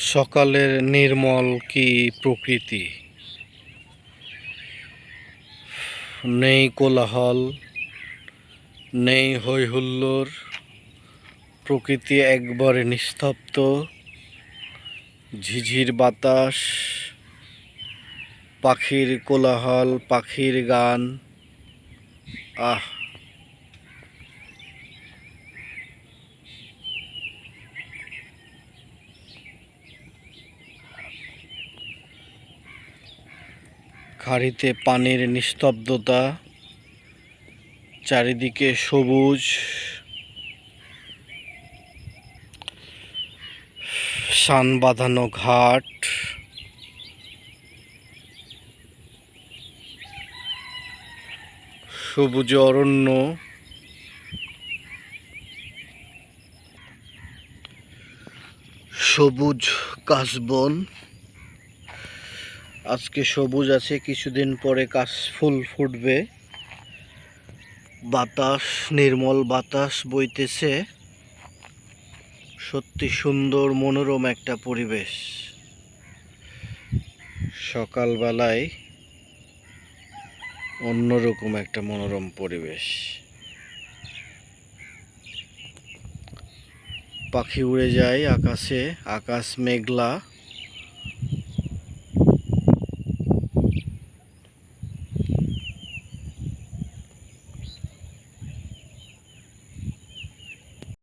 সকালের নির্মল কি প্রকৃতি? নেই কোলাহল, নেই হৈ হুল্লোড় প্রকৃতি একবারে নিস্তব্ধ, ঝিঝির বাতাস, পাখির কোলাহল, পাখির গান, আহ! খাড়িতে পানির নিস্তব্ধতা চারিদিকে সবুজ শান বাঁধানো ঘাট সবুজ অরণ্য সবুজ কাশবন আজকে সবুজ আছে, কিছুদিন পরে কাশফুল ফুটবে। বাতাস, নির্মল বাতাস বইতেছে। সত্যি সুন্দর, মনোরম একটা পরিবেশ। সকালবেলায় অন্যরকম একটা মনোরম পরিবেশ। পাখি উড়ে যায় আকাশে, আকাশ মেঘলা।